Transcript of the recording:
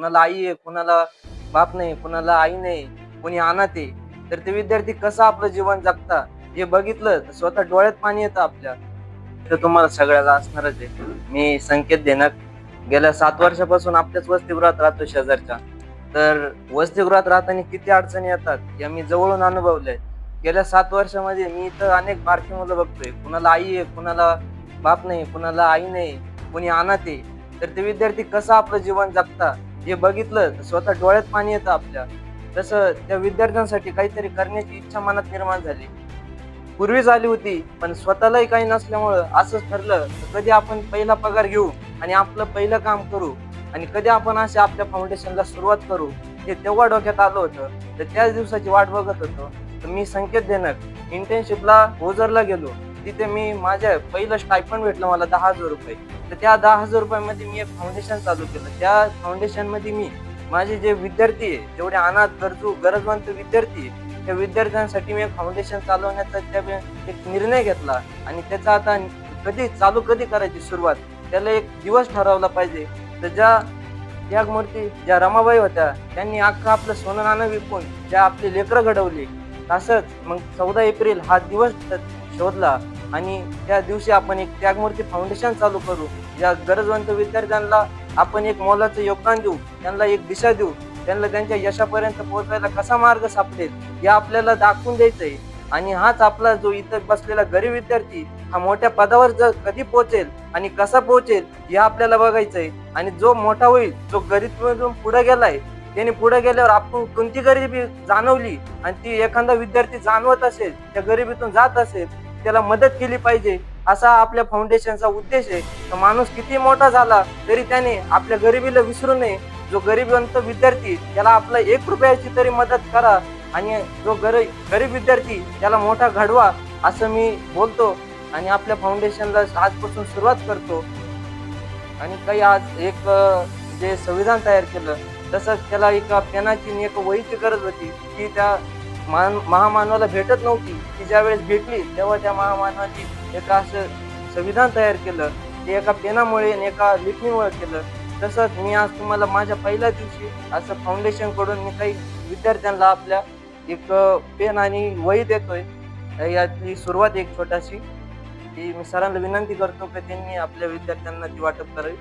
कुणाला आई आहे कुणाला बाप नाही कुणाला आई नाही कोणी अनाथ आहे तर ते विद्यार्थी कसं आपलं जीवन जगता हे बघितलं तर स्वतः डोळ्यात पाणी येतं आपल्या. तर तुम्हाला सगळ्याला असणारच आहे. मी संकेत देणं गेल्या सात वर्षापासून आपल्याच वसतिगृहात राहतो शेजारच्या. तर वसतिगृहात राहताना किती अडचणी येतात या मी जवळून अनुभवलंय. गेल्या सात वर्षामध्ये मी इथं अनेक बारकी मुलं बघतोय. कुणाला आई आहे कुणाला बाप नाही कुणाला आई नाही कोणी अनाथ आहे. तर ते विद्यार्थी कसं आपलं जीवन जगता जे बघितलं तर स्वतः डोळ्यात पाणी येतं आपल्या. तसं त्या विद्यार्थ्यांसाठी काहीतरी करण्याची इच्छा मनात निर्माण झाली. पूर्वी झाली होती पण स्वतःलाही काही नसल्यामुळं असंच ठरलं तर कधी आपण पहिला पगार घेऊ आणि आपलं पहिलं काम करू आणि कधी आपण असे आपल्या फाउंडेशनला सुरुवात करू हे तेव्हा डोक्यात आलं होतं. तर त्याच दिवसाची वाट बघत होतो. तर मी संकेत देणं इंटर्नशिपला ओझरला गेलो. तिथे मी माझ्या पहिलं स्टायपन भेटलं मला दहा हजार रुपये. तर त्या दहा हजार रुपयामध्ये मी एक फाउंडेशन चालू केलं. त्या फाउंडेशनमध्ये मी माझे जे विद्यार्थी आहे जेवढे अनाथ गरजू गरजवंत विद्यार्थी आहे, त्या विद्यार्थ्यांसाठी मी एक फाउंडेशन चालवण्याचा त्या एक निर्णय घेतला. आणि त्याचा आता कधी चालू कधी करायची सुरुवात त्याला एक दिवस ठरवला पाहिजे. तर ज्या त्यागमूर्ती ज्या रमाबाई होत्या त्यांनी अख्खं आपलं सोनं नाणं विकून ज्या आपली लेकरं घडवली तसंच मग चौदा एप्रिल हा दिवस शोधला आणि त्या दिवशी आपण एक त्यागमूर्ती फाउंडेशन चालू करू. या गरजवंत विद्यार्थ्यांना आपण एक मोलाचं योगदान देऊ त्यांना एक दिशा देऊ त्यांना त्यांच्या यशापर्यंत पोहोचायला कसा मार्ग सापडेल हे आपल्याला दाखवून द्यायचंय. आणि हाच आपला जो इथं बसलेला गरीब विद्यार्थी हा मोठ्या पदावर जर कधी पोहोचेल आणि कसा पोहोचेल हे आपल्याला बघायचंय. आणि जो मोठा होईल जो गरीब पुढे गेलाय त्याने पुढे गेल्यावर आपण कोणती गरिबी जाणवली? आणि ती एखादा विद्यार्थी जाणवत असेल त्या गरिबीतून जात असेल त्याला मदत केली पाहिजे असा आपल्या फाउंडेशनचा उद्देश आहे. तर माणूस किती मोठा झाला तरी त्याने आपल्या गरिबीला विसरू नये. जो गरीबवंत विद्यार्थी त्याला आपला एक रुपयाची तरी मदत करा आणि जो गरीब गरीब विद्यार्थी त्याला मोठा घडवा असं मी बोलतो आणि आपल्या फाउंडेशनला आजपासून सुरुवात करतो. आणि काही आज एक जे संविधान तयार केलं तसंच त्याला एका पेनाची आणि एका वहीची गरज होती की त्या मान महामानवाला भेटत नव्हती. ती ज्या वेळेस भेटली तेव्हा त्या महामानवाची एका असं संविधान तयार केलं. ते एका पेनामुळे आणि एका लिखणीमुळे केलं. तसंच मी आज तुम्हाला माझ्या पहिल्या दिवशी असं फाउंडेशनकडून मी काही विद्यार्थ्यांना आपल्या एक पेन आणि वही देतोय. यातली सुरुवात एक छोटाशी. ती मी सरांना विनंती करतो की त्यांनी आपल्या विद्यार्थ्यांना ती वाटप करावी.